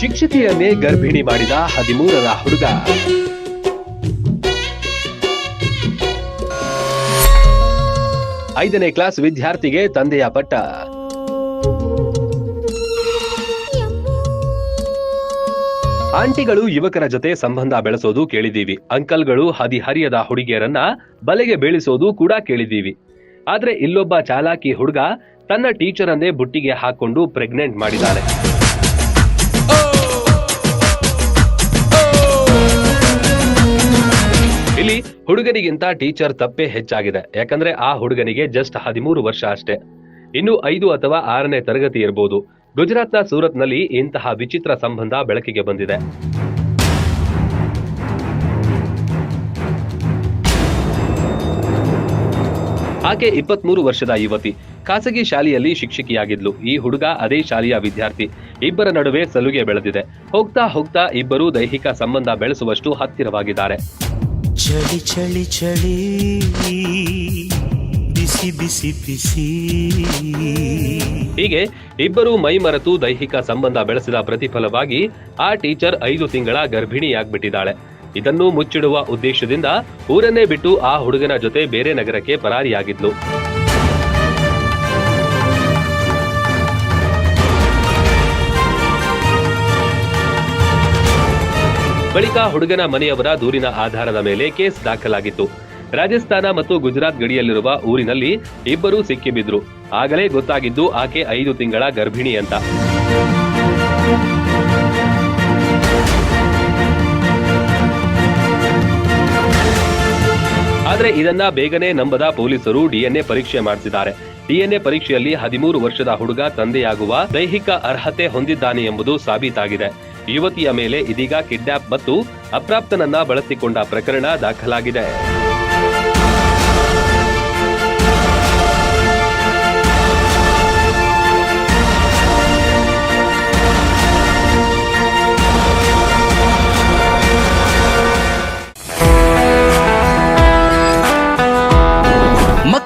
ಶಿಕ್ಷಕಿಯನ್ನೇ ಗರ್ಭಿಣಿ ಮಾಡಿದ ಹದಿಮೂರರ ಹುಡುಗ. ಐದನೇ ಕ್ಲಾಸ್ ವಿದ್ಯಾರ್ಥಿಗೆ ತಂದೆಯ ಪಟ್ಟ. ಆಂಟಿಗಳು ಯುವಕರ ಜೊತೆ ಸಂಬಂಧ ಬೆಳೆಸೋದು ಕೇಳಿದೀವಿ ಅಂಕಲ್ಗಳು ಹದಿಹರಿಯದ ಹುಡುಗಿಯರನ್ನ ಬಲೆಗೆ ಬೀಳಿಸೋದು ಕೂಡ ಕೇಳಿದೀವಿ ಆದ್ರೆ ಇಲ್ಲೊಬ್ಬ ಚಾಲಾಕಿ ಹುಡುಗ ತನ್ನ ಟೀಚರನ್ನೇ ಬುಟ್ಟಿಗೆ ಹಾಕೊಂಡು ಪ್ರೆಗ್ನೆಂಟ್ ಮಾಡಿದ್ದಾನೆ ಹುಡುಗನಿಗಿಂತ ಟೀಚರ್ ತಪ್ಪೇ ಹೆಚ್ಚಾಗಿದೆ. ಯಾಕಂದ್ರೆ ಆ ಹುಡುಗನಿಗೆ ಜಸ್ಟ್ ಹದಿಮೂರು ವರ್ಷ ಅಷ್ಟೇ. ಇನ್ನು ಐದು ಅಥವಾ ಆರನೇ ತರಗತಿ ಇರಬಹುದು ಗುಜರಾತ್ನ ಸೂರತ್ನಲ್ಲಿ ಇಂತಹ ವಿಚಿತ್ರ ಸಂಬಂಧ ಬೆಳಕಿಗೆ ಬಂದಿದೆ. ಆಕೆ ಇಪ್ಪತ್ಮೂರು ವರ್ಷದ ಯುವತಿ. ಖಾಸಗಿ ಶಾಲೆಯಲ್ಲಿ ಶಿಕ್ಷಕಿಯಾಗಿದ್ಲು. ಈ ಹುಡುಗ ಅದೇ ಶಾಲೆಯ ವಿದ್ಯಾರ್ಥಿ. ಇಬ್ಬರ ನಡುವೆ ಸಲುಗೆ ಬೆಳೆದಿದೆ. ಹೋಗ್ತಾ ಹೋಗ್ತಾ ಇಬ್ಬರು ದೈಹಿಕ ಸಂಬಂಧ ಬೆಳೆಸುವಷ್ಟು ಹತ್ತಿರವಾಗಿದ್ದಾರೆ. ಚಳಿ ಚಳಿ ಚಳಿ, ಬಿಸಿ ಬಿಸಿ ಬಿಸಿ. ಹೀಗೆ ಇಬ್ಬರು ಮೈ ಮರೆತು ದೈಹಿಕ ಸಂಬಂಧ ಬೆಳೆಸಿದ ಪ್ರತಿಫಲವಾಗಿ ಆ ಟೀಚರ್ ಐದು ತಿಂಗಳ ಗರ್ಭಿಣಿಯಾಗ್ಬಿಟ್ಟಿದ್ದಾಳೆ. ಇದನ್ನು ಮುಚ್ಚಿಡುವ ಉದ್ದೇಶದಿಂದ ಊರನ್ನೇ ಬಿಟ್ಟು ಆ ಹುಡುಗನ ಜೊತೆ ಬೇರೆ ನಗರಕ್ಕೆ ಪರಾರಿಯಾಗಿದ್ಲು. ಬಳಿಕ ಹುಡುಗನ ಮನೆಯವರ ದೂರಿನ ಆಧಾರದ ಮೇಲೆ ಕೇಸ್ ದಾಖಲಾಗಿತ್ತು. ರಾಜಸ್ಥಾನ ಮತ್ತು ಗುಜರಾತ್ ಗಡಿಯಲ್ಲಿರುವ ಊರಿನಲ್ಲಿ ಇಬ್ಬರು ಸಿಕ್ಕಿಬಿದ್ರು. ಆಗಲೇ ಗೊತ್ತಾಗಿದ್ದು ಆಕೆ ಐದು ತಿಂಗಳ ಗರ್ಭಿಣಿ ಅಂತ ಆದರೆ ಇದನ್ನ ಬೇಗನೆ ನಂಬದ ಪೊಲೀಸರು ಡಿಎನ್ಎ ಪರೀಕ್ಷೆ ಮಾಡಿಸಿದ್ದಾರೆ. ಡಿಎನ್ಎ ಪರೀಕ್ಷೆಯಲ್ಲಿ ಹದಿಮೂರು ವರ್ಷದ ಹುಡುಗ ತಂದೆಯಾಗುವ ದೈಹಿಕ ಅರ್ಹತೆ ಹೊಂದಿದ್ದಾನೆ ಎಂಬುದು ಸಾಬೀತಾಗಿದೆ. ಯುವತಿಯ ಮೇಲೆ ಇದೀಗ ಕಿಡ್ನಾಪ್ ಮತ್ತು ಅಪ್ರಾಪ್ತನನ್ನ ಬಳಸಿಕೊಂಡ ಪ್ರಕರಣ ದಾಖಲಾಗಿದೆ.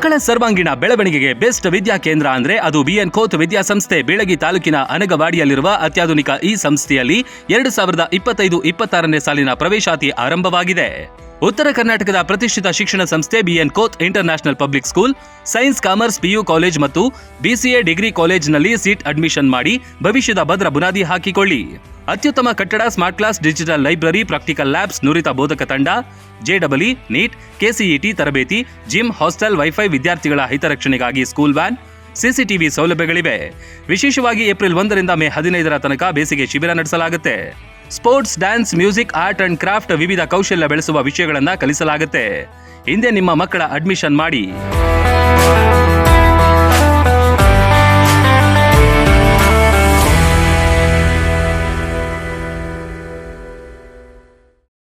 ಮಕ್ಕಳ ಸರ್ವಾಂಗೀಣ ಬೆಳವಣಿಗೆಗೆ ಬೆಸ್ಟ್ ವಿದ್ಯಾ ಕೇಂದ್ರ ಅಂದ್ರೆ ಅದು ಬಿಎನ್ ಕೋತ್ ವಿದ್ಯಾಸಂಸ್ಥೆ ಬೀಳಗಿ ತಾಲೂಕಿನ ಅನಗವಾಡಿಯಲ್ಲಿರುವ ಅತ್ಯಾಧುನಿಕ ಈ ಸಂಸ್ಥೆಯಲ್ಲಿ ಎರಡು ಸಾವಿರದ ಇಪ್ಪತ್ತೈದು ಇಪ್ಪತ್ತಾರನೇ ಸಾಲಿನ ಪ್ರವೇಶಾತಿ ಆರಂಭವಾಗಿದೆ. ಉತ್ತರ ಕರ್ನಾಟಕದ ಪ್ರತಿಷ್ಠಿತ ಶಿಕ್ಷಣ ಸಂಸ್ಥೆ BN Kot international public school, science, commerce, PU college ಮತ್ತು ಬಿಸಿಎ ಡಿಗ್ರಿ ಕಾಲೇಜ್ನಲ್ಲಿ ಸೀಟ್ ಅಡ್ಮಿಷನ್ ಮಾಡಿ ಭವಿಷ್ಯದ ಭದ್ರ ಬುನಾದಿ ಹಾಕಿಕೊಳ್ಳಿ. ಅತ್ಯುತ್ತಮ ಕಟ್ಟಡ smart class digital library practical labs ನುರಿತ ಬೋಧಕ ತಂಡ ಜೆಡಬ್ಲ್ಇ ನೀಟ್ ಕೆಸಿಇಟಿ ತರಬೇತಿ ಜಿಮ್ ಹಾಸ್ಟೆಲ್ ವೈಫೈ ವಿದ್ಯಾರ್ಥಿಗಳ ಹಿತರಕ್ಷಣೆಗಾಗಿ ಸ್ಕೂಲ್ ವ್ಯಾನ್ ಸಿಸಿಟಿವಿ ಸೌಲಭ್ಯಗಳಿವೆ. ವಿಶೇಷವಾಗಿ ಏಪ್ರಿಲ್ ಒಂದರಿಂದ ಮೇ ಹದಿನೈದರ ತನಕ ಬೇಸಿಗೆ ಶಿಬಿರ ನಡೆಸಲಾಗುತ್ತೆ. Sports dance music art and craft ವಿವಿಧ ಕೌಶಲ್ಯ ಬೆಳೆಸುವ ವಿಷಯಗಳನ್ನು ಕಲಿಸಲಾಗುತ್ತೆ. ಹಿಂದೆ ನಿಮ್ಮ ಮಕ್ಕಳ ಅಡ್ಮಿಷನ್ ಮಾಡಿ.